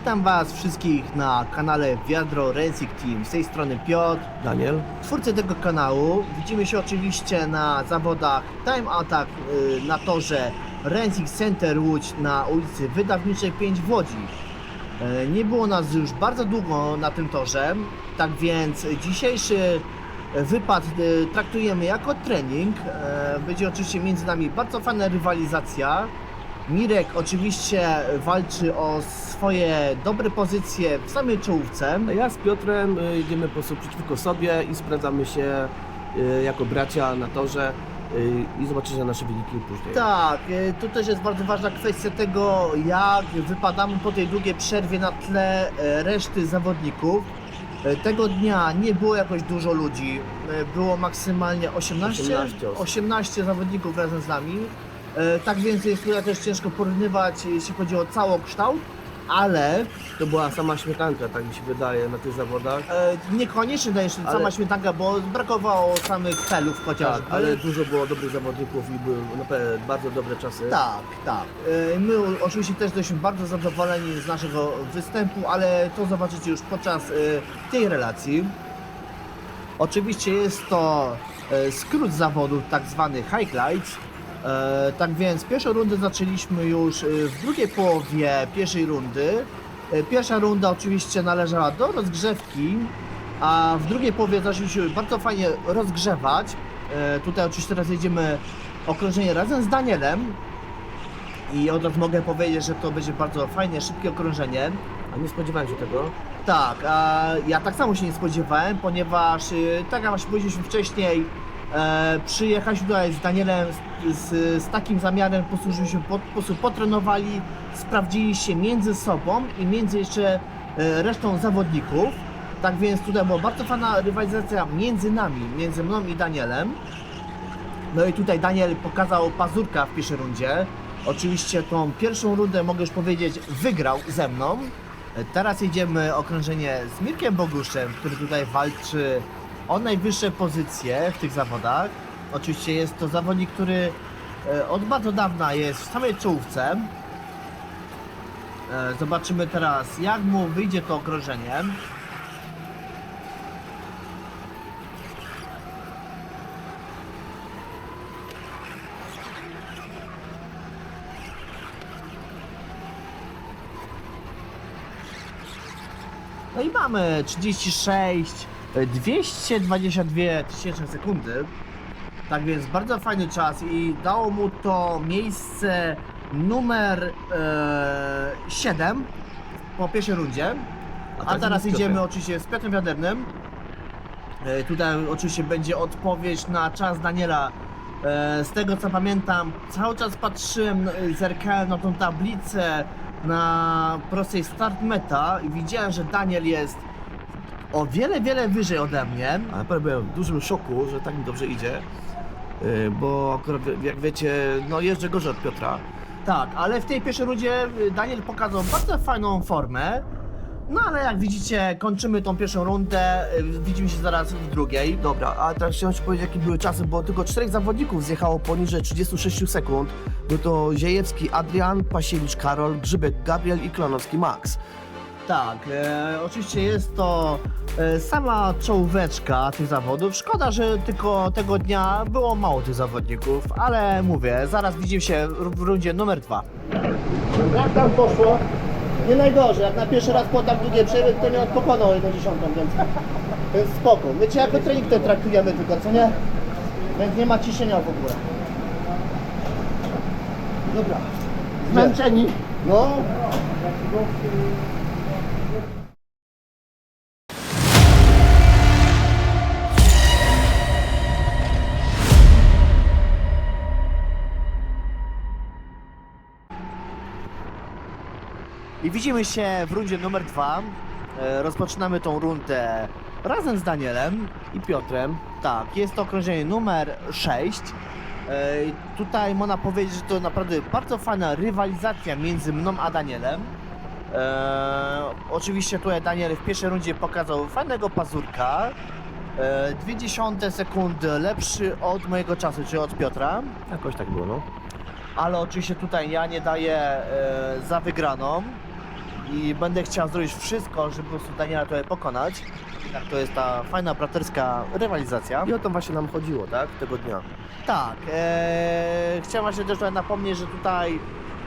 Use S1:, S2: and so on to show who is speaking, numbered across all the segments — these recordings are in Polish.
S1: Witam Was wszystkich na kanale Wiadro Racing Team. Z tej strony Piotr,
S2: Daniel?
S1: twórcy tego kanału. Widzimy się oczywiście na zawodach Time Attack y, na torze Racing Center Łódź na ulicy Wydawniczej 5 w Łodzi. E, Nie było nas już bardzo długo na tym torze, tak więc dzisiejszy wypad y, traktujemy jako trening. Będzie oczywiście między nami bardzo fajna rywalizacja. Mirek oczywiście walczy o swoje dobre pozycje w samej czołówce.
S2: A ja z Piotrem y, jedziemy po prostu przeciwko sobie i sprawdzamy się y, jako bracia na torze y, i zobaczycie nasze wyniki później.
S1: Tak, y, tu też jest bardzo ważna kwestia tego, jak wypadamy po tej długiej przerwie na tle e, reszty zawodników. E, Tego dnia nie było jakoś dużo ludzi, e, było maksymalnie 18,
S2: 18 osób.
S1: 18 zawodników razem z nami. E, Tak więc jest tutaj też ciężko porównywać, jeśli chodzi o całokształt, ale
S2: To była sama śmietanka, tak mi się wydaje, na tych zawodach.
S1: e, niekoniecznie daje się
S2: Ale-
S1: sama śmietanka, bo brakowało samych felów
S2: Tak,
S1: chociażby.
S2: ale dużo było dobrych zawodników i były naprawdę bardzo dobre czasy.
S1: Tak, tak. E, My oczywiście też jesteśmy bardzo zadowoleni z naszego występu, ale to zobaczycie już podczas e, tej relacji. Oczywiście jest to e, skrót zawodów, tak zwany highlights. E, Tak więc pierwszą rundę zaczęliśmy już e, w drugiej połowie pierwszej rundy. E, Pierwsza runda oczywiście należała do rozgrzewki, a w drugiej połowie zaczęliśmy bardzo fajnie rozgrzewać. Tutaj oczywiście teraz jedziemy okrążenie razem z Danielem. I od razu mogę powiedzieć, że to będzie bardzo fajne, szybkie okrążenie.
S2: A nie spodziewałem się tego.
S1: Tak, a ja tak samo się nie spodziewałem, ponieważ tak jak właśnie powiedzieliśmy wcześniej, przyjechaliśmy tutaj z Danielem z, z, takim zamiarem, po prostu żebyśmy po, po prostu potrenowali, sprawdzili się między sobą i między jeszcze e, resztą zawodników. Tak więc tutaj była bardzo fajna rywalizacja między nami, między mną i Danielem. No i tutaj Daniel pokazał pazurka w pierwszej rundzie. Oczywiście tą pierwszą rundę mogę już powiedzieć wygrał ze mną. Teraz jedziemy okrążenie z Mirkiem Boguszem, który tutaj walczy o najwyższe pozycje w tych zawodach. Oczywiście jest to zawodnik, który e, od bardzo dawna jest w samej czołówce. E, Zobaczymy teraz jak mu wyjdzie to okrążenie. No i mamy 36, e, 222 tysięczne sekundy. Tak więc bardzo fajny czas i dało mu to miejsce numer e, 7 po pierwszej rundzie. A,
S2: tak
S1: teraz idziemy oczywiście z Piotrem Wiadernym. E, tutaj oczywiście będzie odpowiedź na czas Daniela. E, z tego co pamiętam, cały czas patrzyłem, e, zerkałem na tą tablicę na prostej start meta i widziałem, że Daniel jest o wiele, wiele wyżej ode mnie.
S2: Ale byłem w dużym szoku, że tak mi dobrze idzie. Y, Bo akurat, jak wiecie, no jeżdżę gorzej od Piotra.
S1: Tak, ale w tej pierwszej rundzie y, Daniel pokazał bardzo fajną formę. No ale jak widzicie, kończymy tą pierwszą rundę, y, widzimy się zaraz w drugiej.
S2: Dobra, a teraz chciałem ci powiedzieć, jakie były czasy, bo tylko czterech zawodników zjechało poniżej 36 sekund. Był to Ziejewski Adrian, Pasiewicz Karol, Grzybek Gabriel i Klonowski Max.
S1: Tak, e, oczywiście jest to e, sama czołóweczka tych zawodów. Szkoda, że tylko tego dnia było mało tych zawodników, ale mówię, zaraz widzimy się w w rundzie numer dwa. Jak tam poszło? Nie najgorzej, jak na pierwszy raz po tak długiej przerwie, to nie odpokonał jedną dziesiątą, więc to jest spoko. My cię jako trening to traktujemy tylko, co nie? Więc nie ma ciśnienia w ogóle. Dobra. Zmęczeni? No. I widzimy się w rundzie numer dwa. E, Rozpoczynamy tą rundę razem z Danielem.
S2: I Piotrem.
S1: Tak, jest to okrążenie numer 6. Tutaj można powiedzieć, że to naprawdę bardzo fajna rywalizacja między mną a Danielem. E, oczywiście tutaj Daniel w pierwszej rundzie pokazał fajnego pazurka. E, Dwie dziesiąte sekundy lepszy od mojego czasu, czyli od Piotra.
S2: Jakoś tak było, no.
S1: ale oczywiście tutaj ja nie daję e, za wygraną. I będę chciał zrobić wszystko, żeby po prostu Daniela tutaj pokonać. Tak, to jest ta fajna braterska rywalizacja.
S2: I o to właśnie nam chodziło, tak? Tego dnia.
S1: Tak, e, chciałem właśnie też tutaj napomnieć, że tutaj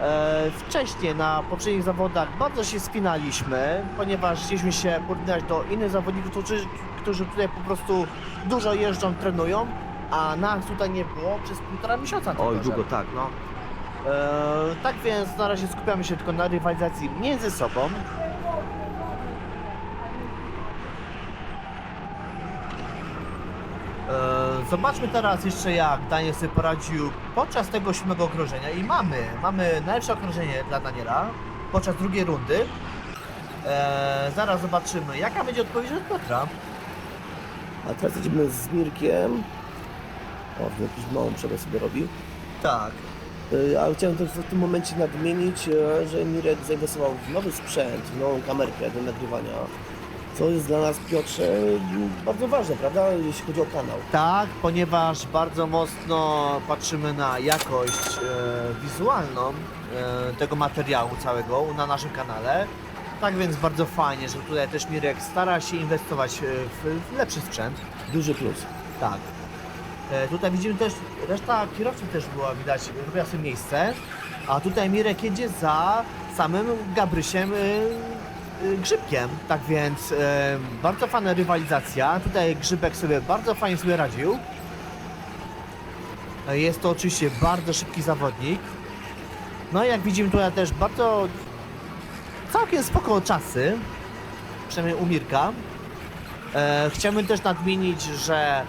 S1: e, wcześniej na poprzednich zawodach bardzo się spinaliśmy, ponieważ chcieliśmy się porównać do innych zawodników, którzy, którzy tutaj po prostu dużo jeżdżą, trenują, a nas tutaj nie było przez półtora miesiąca.
S2: Oj,
S1: tylko,
S2: długo, tak, no.
S1: E, tak więc na razie skupiamy się tylko na rywalizacji między sobą. E, Zobaczmy teraz jeszcze jak Daniel sobie poradził podczas tego siódmego okrążenia i mamy, mamy najlepsze okrążenie dla Daniela podczas drugiej rundy. E, zaraz zobaczymy jaka będzie odpowiedź od Piotra.
S2: A teraz jedziemy z Mirkiem. O, jakiś małą przerwę sobie robi.
S1: Tak.
S2: Y, Ale chciałem też w tym momencie nadmienić, e, że Mirek zainwestował w nowy sprzęt, w nową kamerkę do nagrywania. Co jest dla nas, Piotrze, bardzo ważne, prawda? Jeśli chodzi o kanał.
S1: Tak, ponieważ bardzo mocno patrzymy na jakość e, wizualną e, tego materiału całego na naszym kanale. Tak więc bardzo fajnie, że tutaj też Mirek stara się inwestować e, w, w lepszy sprzęt.
S2: Duży plus.
S1: Tak. E, tutaj widzimy też, reszta kierowców też była widać, robiła sobie miejsce. A tutaj Mirek jedzie za samym Gabrysiem y, y, Grzybkiem. Tak więc e, bardzo fajna rywalizacja. Tutaj Grzybek sobie bardzo fajnie sobie radził. E, Jest to oczywiście bardzo szybki zawodnik. No i jak widzimy tutaj też bardzo całkiem spoko czasy. Przynajmniej u Mirka. E, chciałbym też nadmienić, że e,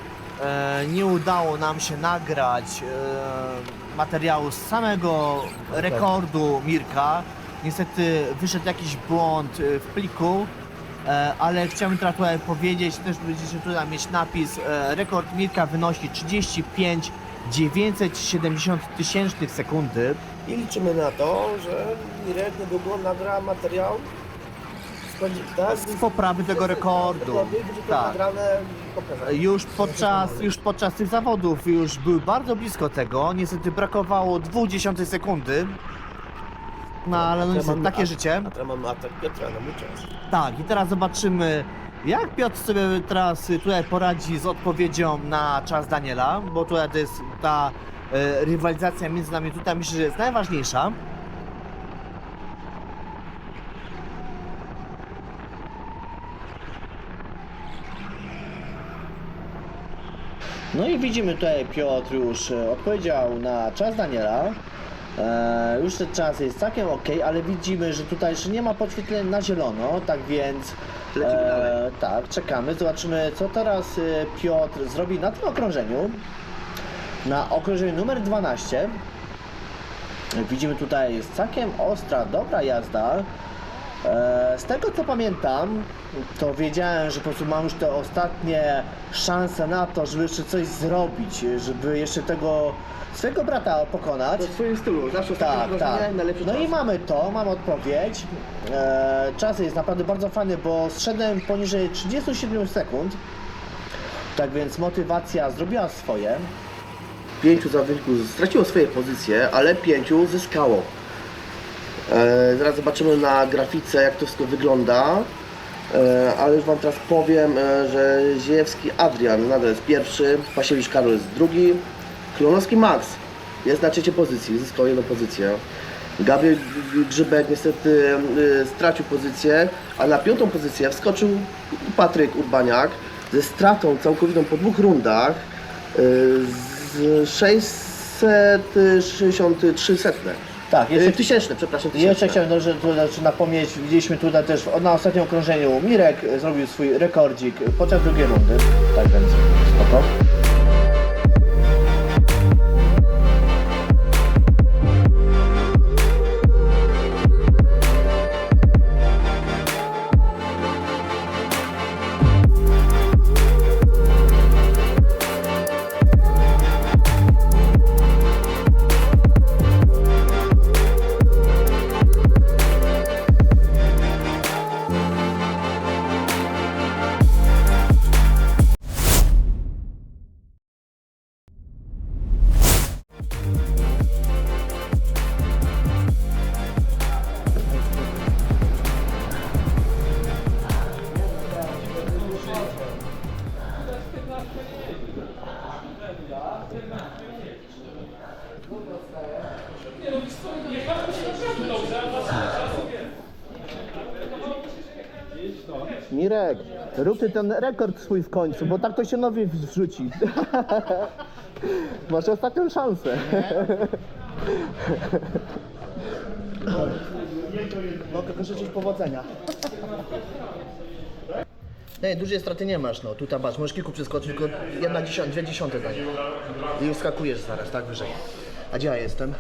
S1: nie udało nam się nagrać e, materiału z samego rekordu Mirka. Niestety wyszedł jakiś błąd e, w pliku, e, ale chciałbym teraz tutaj powiedzieć, też będziecie tutaj mieć napis, e, rekord Mirka wynosi 35 970 tysięcznych sekundy.
S2: I liczymy na to, że Mirek niedługo nagra materiał z, tak,
S1: Z poprawy tego rekordu. Tak.
S2: nagrane.
S1: Już podczas, już podczas tych zawodów już były bardzo blisko tego. Niestety brakowało 0,2 sekundy. No ale no niestety, takie życie.
S2: A teraz mamy atak Piotra na mój czas.
S1: Tak, i teraz zobaczymy, jak Piotr sobie teraz tutaj poradzi z odpowiedzią na czas Daniela, bo tutaj to jest ta e, rywalizacja między nami tutaj myślę, że jest najważniejsza. No i widzimy tutaj Piotr już e, odpowiedział na czas Daniela. E, już ten czas jest całkiem ok, ale widzimy, że tutaj jeszcze nie ma podświetlenia na zielono, tak więc
S2: Lecimy
S1: e,
S2: dalej.
S1: tak, czekamy, zobaczymy co teraz e, Piotr zrobi na tym okrążeniu. Na okrążeniu numer 12 widzimy tutaj jest całkiem ostra, dobra jazda. E, Z tego co pamiętam, to wiedziałem, że po prostu mam już te ostatnie szanse na to, żeby jeszcze coś zrobić, żeby jeszcze tego swojego brata pokonać.
S2: w swoim stylu, zawsze
S1: Tak, tak. No i mamy to, mamy odpowiedź. E, czas jest naprawdę bardzo fajny, bo zszedłem poniżej 37 sekund. Tak więc motywacja zrobiła swoje.
S2: Pięciu zawodników straciło swoje pozycje, ale pięciu zyskało. E, zaraz zobaczymy na grafice, jak to wszystko wygląda. E, ale już Wam teraz powiem, e, że Ziejewski Adrian nadal jest pierwszy, Pasiewicz Karol jest drugi, Klonowski Max jest na trzeciej pozycji, zyskał jedną pozycję. Gabriel Grzybek niestety stracił pozycję, a na piątą pozycję wskoczył Patryk Urbaniak ze stratą całkowitą po dwóch rundach z 663 setne.
S1: Tak,
S2: E,
S1: jeszcze,
S2: Tysięczne, przepraszam,
S1: jeszcze
S2: tysięczne.
S1: chciałem dobrze tu znaczy napomnieć, widzieliśmy tutaj też w- na ostatnim okrążeniu Mirek zrobił swój rekordzik podczas drugiej rundy. Tak więc spoko. Ty ten rekord swój w końcu, bo tak to się nowy wrzuci. Masz ostatnią szansę. Mogę życzyć powodzenia. Nie, dużej straty nie masz, no. Tutaj masz, możesz kilku przeskoczyć, tylko jedna dziesiąta, dwie dziesiąte daj. I wskakujesz zaraz, tak, wyżej. A gdzie ja jestem?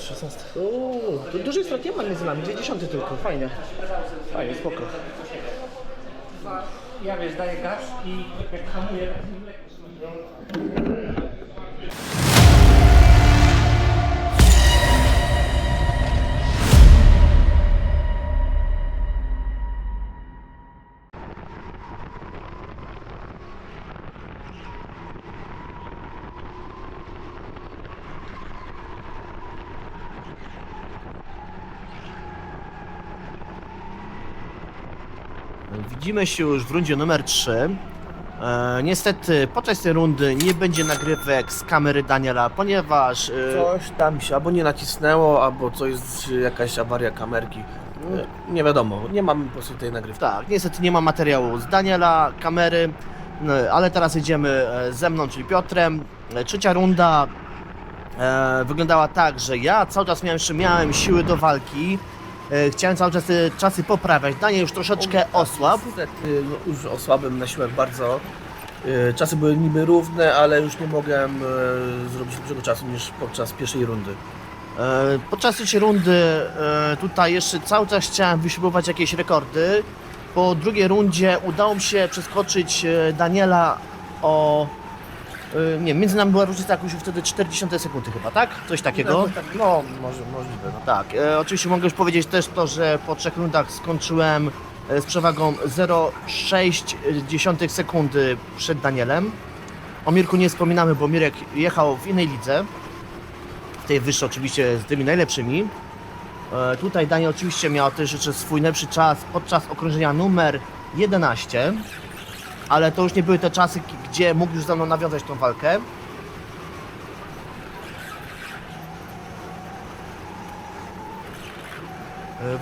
S1: 16. Uuu, to dużej straty nie ma między nami, dwie dziesiąte tylko, fajnie. Fajnie, spoko.
S3: Ja wiesz, daję gaz i jak hamuję,
S1: Widzimy się już w rundzie numer 3. E, niestety podczas tej rundy nie będzie nagrywek z kamery Daniela, ponieważ e,
S2: Coś tam się albo nie nacisnęło, albo coś, jakaś awaria kamerki. E, Nie wiadomo, nie mam po prostu tej nagrywki.
S1: tak, niestety nie ma materiału z Daniela, kamery, no, ale teraz idziemy e, ze mną, czyli Piotrem. E, Trzecia runda e, wyglądała tak, że ja cały czas miałem, jeszcze miałem siły do walki. E, chciałem cały czas te czasy poprawiać. Daniel już troszeczkę osłabł.
S2: Niestety, no, już na siłę bardzo. E, Czasy były niby równe, ale już nie mogłem e, zrobić lepszego czasu niż podczas pierwszej rundy.
S1: E, Podczas trzeciej rundy e, tutaj jeszcze cały czas chciałem wyśrubować jakieś rekordy. Po drugiej rundzie udało mi się przeskoczyć e, Daniela o... e, Nie, między nami była różnica jakoś wtedy 40 sekundy chyba, tak? Coś takiego.
S2: No, może, możliwe. No.
S1: Tak, e, oczywiście mogę już powiedzieć też to, że po trzech rundach skończyłem e, z przewagą 0,6 sekundy przed Danielem. O Mirku nie wspominamy, bo Mirek jechał w innej lidze. W tej wyższej oczywiście z tymi najlepszymi. E, Tutaj Daniel oczywiście miał też jeszcze swój lepszy czas podczas okrążenia numer 11. Ale to już nie były te czasy, gdzie mógł już ze mną nawiązać tą walkę. E,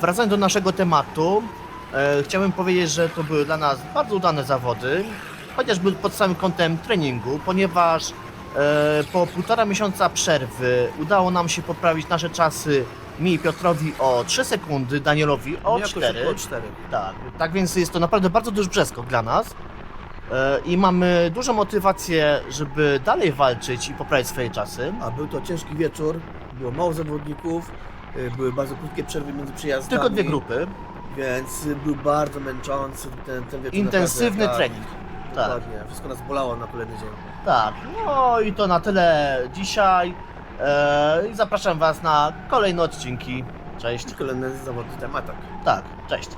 S1: Wracając do naszego tematu, e, chciałbym powiedzieć, że to były dla nas bardzo udane zawody, chociażby pod samym kątem treningu, ponieważ e, po półtora miesiąca przerwy udało nam się poprawić nasze czasy mi i Piotrowi o 3 sekundy, Danielowi o
S2: Jakoś
S1: 4.
S2: około 4.
S1: Tak, tak więc jest to naprawdę bardzo duży przeskok dla nas. E, I mamy dużą motywację, żeby dalej walczyć i poprawić swoje czasy.
S2: A był to ciężki wieczór, było mało zawodników, e, były bardzo krótkie przerwy między przyjazdami.
S1: Tylko dwie grupy.
S2: Więc był bardzo męczący ten, ten wieczór.
S1: Intensywny
S2: naprawdę,
S1: trening. Tak.
S2: Dokładnie, wszystko nas bolało na kolejny dzień.
S1: Tak, no i to na tyle dzisiaj. E, I zapraszam Was na kolejne odcinki. Cześć.
S2: Kolejny zawodny temat.
S1: Tak, cześć.